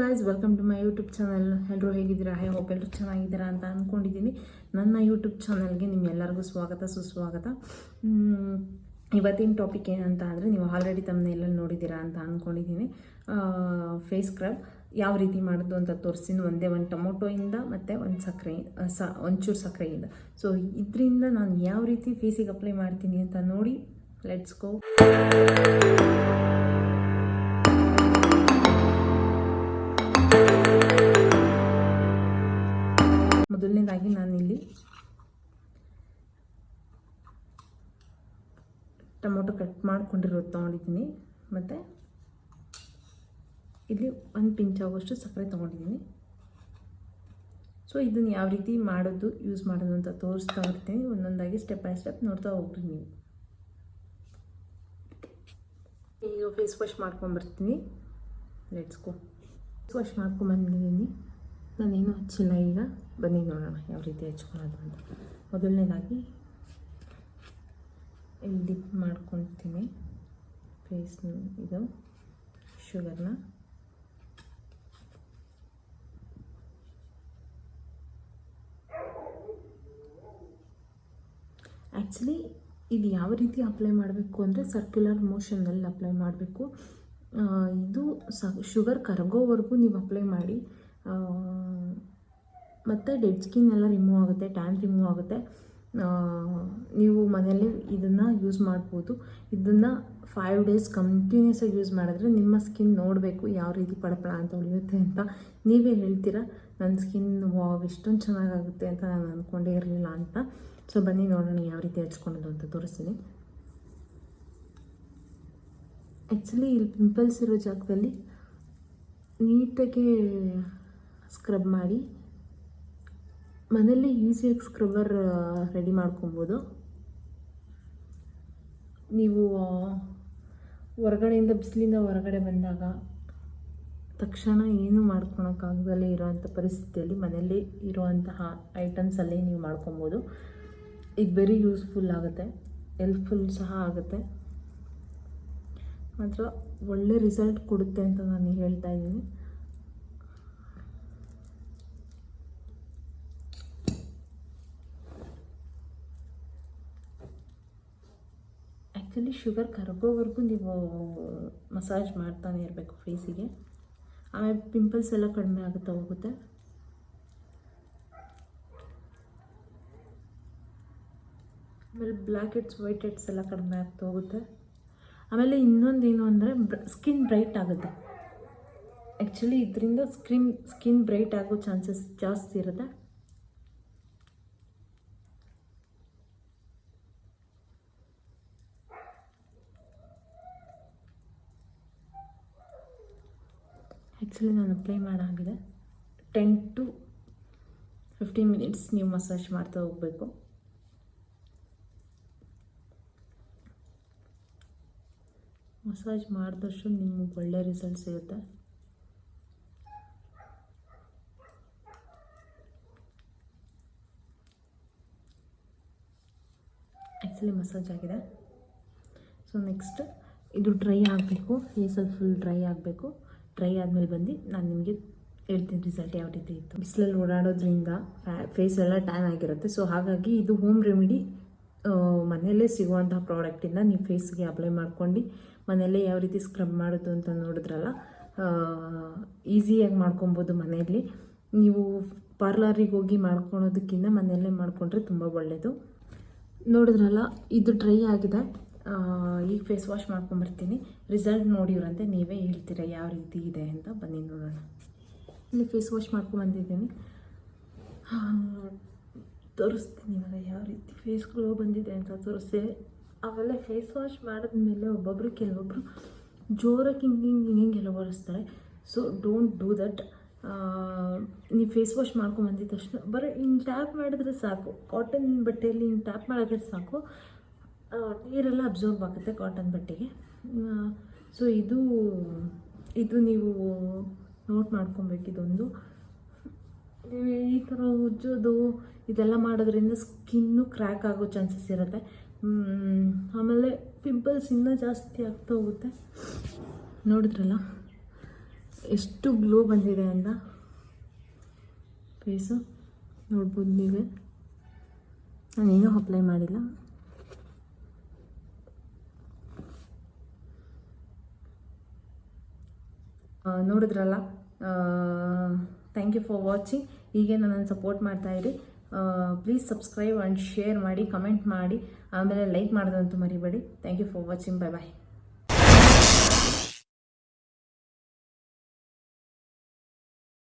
Guys welcome to my YouTube channel ಎಲ್ಲರೂ ಹೇಗಿದ್ದೀರಾ? High hope ಎಲ್ಲರೂ ಚೆನ್ನಾಗಿದ್ದೀರಾ ಅಂತ ಅಂದ್ಕೊಂಡಿದ್ದೀನಿ ನನ್ನ ಯೂಟ್ಯೂಬ್ ಚಾನಲ್ಗೆ ನಿಮ್ಮೆಲ್ಲರಿಗೂ ಸ್ವಾಗತ, ಸುಸ್ವಾಗತ. ಇವತ್ತಿನ ಟಾಪಿಕ್ ಏನಂತ ಅಂದರೆ ನೀವು ಆಲ್ರೆಡಿ ತಮ್ಮನ್ನೆಲ್ಲ ನೋಡಿದ್ದೀರಾ ಅಂತ ಅಂದ್ಕೊಂಡಿದ್ದೀನಿ ಫೇಸ್ ಸ್ಕ್ರಬ್ ಯಾವ ರೀತಿ ಮಾಡೋದು ಅಂತ ತೋರಿಸ್ತೀನಿ. ಒಂದೇ ಒಂದು ಟೊಮೊಟೊಯಿಂದ ಮತ್ತು ಒಂದು ಸಕ್ಕರೆ ಸ, ಒಂಚೂರು ಸಕ್ಕರೆಯಿಂದ ಸೊ ಇದರಿಂದ ನಾನು ಯಾವ ರೀತಿ ಫೇಸಿಗೆ ಅಪ್ಲೈ ಮಾಡ್ತೀನಿ ಅಂತ ನೋಡಿ ಲೆಟ್ಸ್ ಗೋ ಮೊದಲನೇದಾಗಿ ನಾನಿಲ್ಲಿ ಟೊಮೊಟೊ ಕಟ್ ಮಾಡ್ಕೊಂಡಿರೋದು ತೊಗೊಂಡಿದ್ದೀನಿ. ಮತ್ತು ಇಲ್ಲಿ ಒಂದು ಪಿಂಚ್ ಆಗೋಷ್ಟು ಸಕ್ಕರೆ ತೊಗೊಂಡಿದ್ದೀನಿ. ಸೊ, ಇದನ್ನು ಯಾವ ರೀತಿ ಮಾಡೋದು, ಯೂಸ್ ಮಾಡೋದು ಅಂತ ತೋರಿಸ್ತಾ ಇರ್ತೀನಿ. ಒಂದೊಂದಾಗಿ ಸ್ಟೆಪ್ ಬೈ ಸ್ಟೆಪ್ ನೋಡ್ತಾ ಹೋಗ್ರಿ ನೀವು. ಈಗ ಫೇಸ್ ವಾಶ್ ಮಾಡ್ಕೊಂಬರ್ತೀನಿ ಲೆಟ್ಸ್ಕೋ ಫೇಸ್ ವಾಶ್ ಮಾಡ್ಕೊಂಬಂದಿದ್ದೀನಿ ನಾನೇನು ಹಚ್ಚಿಲ್ಲ ಈಗ. ಬನ್ನಿ ನೋಡೋಣ ಯಾವ ರೀತಿ ಹೆಚ್ಕೊಳ್ಳೋದು ಅಂತ. ಮೊದಲನೇದಾಗಿ ಇಲ್ಲಿ ಡಿಪ್ ಮಾಡ್ಕೊತೀನಿ ಫೇಸ್ ಇದು ಶುಗರ್ನ ಆ್ಯಕ್ಚುಲಿ ಇದು ಯಾವ ರೀತಿ ಅಪ್ಲೈ ಮಾಡಬೇಕು ಅಂದರೆ ಸರ್ಕ್ಯುಲರ್ ಮೋಷನ್ನಲ್ಲಿ ಅಪ್ಲೈ ಮಾಡಬೇಕು. ಇದು ಸ ಶುಗರ್ ಕರಗೋವರೆಗೂ ನೀವು ಅಪ್ಲೈ ಮಾಡಿ. ಮತ್ತು ಡೆಡ್ ಸ್ಕಿನ್ ಎಲ್ಲ ರಿಮೂವ್ ಆಗುತ್ತೆ ಟ್ಯಾನ್ ರಿಮೂವ್ ಆಗುತ್ತೆ. ನೀವು ಮನೆಯಲ್ಲಿ ಇದನ್ನು ಯೂಸ್ ಮಾಡ್ಬೋದು. ಇದನ್ನು ಫೈವ್ ಡೇಸ್ ಕಂಟಿನ್ಯೂಸ್ ಆಗಿ ಯೂಸ್ ಮಾಡಿದ್ರೆ ನಿಮ್ಮ ಸ್ಕಿನ್ ನೋಡಬೇಕು ಯಾವ ರೀತಿ ಪಡಪಳ ಅಂತ ಉಳಿಯುತ್ತೆ ಅಂತ. ನೀವೇ ಹೇಳ್ತೀರಾ, ನನ್ನ ಸ್ಕಿನ್ ವಾವ್ ಎಷ್ಟೊಂದು ಚೆನ್ನಾಗಾಗುತ್ತೆ ಅಂತ ನಾನು ಅಂದ್ಕೊಂಡೇ ಇರಲಿಲ್ಲ ಅಂತ. ಸೊ ಬನ್ನಿ ನೋಡೋಣ ಯಾವ ರೀತಿ ಹಚ್ಕೊಳೋದು ಅಂತ ತೋರಿಸ್ತೀನಿ. ಆ್ಯಕ್ಚುಲಿ ಇಲ್ಲಿ ಪಿಂಪಲ್ಸ್ ಇರೋ ಜಾಗದಲ್ಲಿ ನೀಟಾಗಿ ಸ್ಕ್ರಬ್ ಮಾಡಿ ಮನೆಯಲ್ಲೇ ಈಸಿಯಾಗಿ ಸ್ಕ್ರಬ್ಬರ್ ರೆಡಿ ಮಾಡ್ಕೊಬೋದು. ನೀವು ಹೊರಗಡೆಯಿಂದ ಬಿಸಿಲಿಂದ ಹೊರಗಡೆ ಬಂದಾಗ ತಕ್ಷಣ ಏನು ಮಾಡ್ಕೊಳಕ್ಕಾಗದಲ್ಲೇ ಇರೋವಂಥ ಪರಿಸ್ಥಿತಿಯಲ್ಲಿ ಮನೆಯಲ್ಲಿ ಇರುವಂತಹ ಐಟಮ್ಸಲ್ಲೇ ನೀವು ಮಾಡ್ಕೊಬೋದು. ಇದು ವೆರಿ ಯೂಸ್ಫುಲ್ ಆಗುತ್ತೆ ಹೆಲ್ಪ್ಫುಲ್ ಸಹ ಆಗುತ್ತೆ. ಮಾತ್ರ ಒಳ್ಳೆ ರಿಸಲ್ಟ್ ಕೊಡುತ್ತೆ ಅಂತ ನಾನು ಹೇಳ್ತಾ ಇದ್ದೀನಿ. ಆ್ಯಕ್ಚುಲಿ ಶುಗರ್ ಕರಗೋವರೆಗೂ ನೀವು ಮಸಾಜ್ ಮಾಡ್ತಾನೆ ಇರಬೇಕು ಫೇಸಿಗೆ ಆಮೇಲೆ ಪಿಂಪಲ್ಸ್ ಎಲ್ಲ ಕಡಿಮೆ ಆಗುತ್ತಾ ಹೋಗುತ್ತೆ. ಆಮೇಲೆ ಬ್ಲ್ಯಾಕ್ ಹೆಡ್ಸ್ ವೈಟ್ ಹೆಡ್ಸ್ ಎಲ್ಲ ಕಡಿಮೆ ಆಗ್ತಾ ಹೋಗುತ್ತೆ. ಆಮೇಲೆ ಇನ್ನೊಂದು ಏನು ಅಂದರೆ ಸ್ಕಿನ್ ಬ್ರೈಟ್ ಆಗುತ್ತೆ. ಆ್ಯಕ್ಚುಲಿ ಇದರಿಂದ ಸ್ಕಿನ್ ಸ್ಕಿನ್ ಬ್ರೈಟ್ ಆಗೋ ಚಾನ್ಸಸ್ ಜಾಸ್ತಿ ಇರುತ್ತೆ. ಆ್ಯಕ್ಚುಲಿ ನಾನು ಅಪ್ಲೈ ಮಾಡಾಗಿದೆ. ಟೆನ್ ಟು ಫಿಫ್ಟೀನ್ ಮಿನಿಟ್ಸ್ ನೀವು ಮಸಾಜ್ ಮಾಡ್ತಾ ಹೋಗಬೇಕು. ಮಸಾಜ್ ಮಾಡಿದಷ್ಟು ನಿಮ್ಗೆ ಒಳ್ಳೆ ರಿಸಲ್ಟ್ ಸಿಗುತ್ತೆ. ಆ್ಯಕ್ಚುಲಿ ಮಸಾಜ್ ಆಗಿದೆ. ಸೊ ನೆಕ್ಸ್ಟ್ ಇದು ಡ್ರೈ ಆಗಬೇಕು. ಫೇಸಲ್ಲಿ ಫುಲ್ ಡ್ರೈ ಆಗಬೇಕು. ಡ್ರೈ ಆದಮೇಲೆ ಬಂದು ನಾನು ನಿಮಗೆ ಹೇಳ್ತೀನಿ ರಿಸಲ್ಟ್ ಯಾವ ರೀತಿ ಇತ್ತು. ಬಿಸಿಲಲ್ಲಿ ಓಡಾಡೋದ್ರಿಂದ ಫೇಸ್ ಎಲ್ಲ ಟ್ಯಾನ್ ಆಗಿರುತ್ತೆ. ಸೊ ಹಾಗಾಗಿ ಇದು ಹೋಮ್ ರೆಮಿಡಿ ಮನೆಯಲ್ಲೇ ಸಿಗುವಂತಹ ಪ್ರಾಡಕ್ಟಿಂದ ನೀವು ಫೇಸ್ಗೆ ಅಪ್ಲೈ ಮಾಡ್ಕೊಂಡು ಮನೆಯಲ್ಲೇ ಯಾವ ರೀತಿ ಸ್ಕ್ರಬ್ ಮಾಡೋದು ಅಂತ ನೋಡಿದ್ರಲ್ಲ ಈಸಿಯಾಗಿ ಮಾಡ್ಕೊಬೋದು ಮನೆಯಲ್ಲಿ. ನೀವು ಪಾರ್ಲರಿಗೆ ಹೋಗಿ ಮಾಡ್ಕೊಳೋದಕ್ಕಿಂತ ಮನೆಯಲ್ಲೇ ಮಾಡಿಕೊಂಡ್ರೆ ತುಂಬ ಒಳ್ಳೆಯದು ನೋಡಿದ್ರಲ್ಲ, ಇದು ಡ್ರೈ ಆಗಿದೆ. ಈಗ ಫೇಸ್ ವಾಶ್ ಮಾಡ್ಕೊಂಬರ್ತೀನಿ ರಿಸಲ್ಟ್ ನೋಡಿರಂತೆ ನೀವೇ ಹೇಳ್ತೀರಾ ಯಾವ ರೀತಿ ಇದೆ ಅಂತ ಬನ್ನಿ ನೋಡೋಣ. ಇಲ್ಲಿ ಫೇಸ್ ವಾಶ್ ಮಾಡ್ಕೊಂಬಂದಿದ್ದೀನಿ ತೋರಿಸ್ತೀನಿ ಇವಾಗ ಯಾವ ರೀತಿ ಫೇಸ್ ಗ್ಲೋ ಬಂದಿದೆ ಅಂತ ತೋರಿಸ್ತೀನಿ ಅವೆಲ್ಲ ಫೇಸ್ ವಾಶ್ ಮಾಡಿದ್ಮೇಲೆ ಒಬ್ಬೊಬ್ಬರು ಕೆಲವೊಬ್ಬರು ಜೋರಾಗಿ ಹಿಂಗೆ ಹಿಂಗೆ ಹಿಂಗೆಲ್ಲ ಒರೆಸ್ತಾರೆ. ಸೊ ಡೋಂಟ್ ಡೂ ದಟ್ ನೀವು ಫೇಸ್ ವಾಶ್ ಮಾಡ್ಕೊಂಬಂದಿದ್ದ ತಕ್ಷಣ ಬರೀ ಹಿಂಗೆ ಟ್ಯಾಪ್ ಮಾಡಿದ್ರೆ ಸಾಕು. ಕಾಟನ್ ಬಟ್ಟೆಯಲ್ಲಿ ಹಿಂಗೆ ಟ್ಯಾಪ್ ಮಾಡಿದ್ರೆ ಸಾಕು. ನೀರೆಲ್ಲ ಅಬ್ಸರ್ವ್ ಆಗುತ್ತೆ ಕಾಟನ್ ಬಟ್ಟೆಗೆ. ಸೊ ಇದು ಇದು ನೀವು ನೋಟ್ ಮಾಡ್ಕೊಬೇಕು ಇದೊಂದು. ಈ ಥರ ಉಜ್ಜೋದು, ಇದೆಲ್ಲ ಮಾಡೋದ್ರಿಂದ ಸ್ಕಿನ್ನು ಕ್ರ್ಯಾಕ್ ಆಗೋ ಚಾನ್ಸಸ್ ಇರುತ್ತೆ. ಆಮೇಲೆ ಪಿಂಪಲ್ಸ್ ಇನ್ನೂ ಜಾಸ್ತಿ ಆಗ್ತಾ ಹೋಗುತ್ತೆ. ನೋಡಿದ್ರಲ್ಲ? ಎಷ್ಟು ಗ್ಲೋ ಬಂದಿದೆ ಅಂತ. ಫೇಸು ನೋಡ್ಬೋದು ನೀವೇ. ನಾನೇನೂ ಅಪ್ಲೈ ಮಾಡಿಲ್ಲ. ನೋಡಿದ್ರಲ್ಲ? ಥ್ಯಾಂಕ್ ಯು ಫಾರ್ ವಾಚಿಂಗ್ ಹೀಗೆ ನನ್ನನ್ನು ಸಪೋರ್ಟ್ ಮಾಡ್ತಾ ಇರಿ. ಪ್ಲೀಸ್ ಸಬ್ಸ್ಕ್ರೈಬ್ ಆ್ಯಂಡ್ ಶೇರ್ ಮಾಡಿ ಕಮೆಂಟ್ ಮಾಡಿ. ಆಮೇಲೆ ಲೈಕ್ ಮಾಡೋದಂತೂ ಮರಿಬೇಡಿ. Thank you for watching bye bye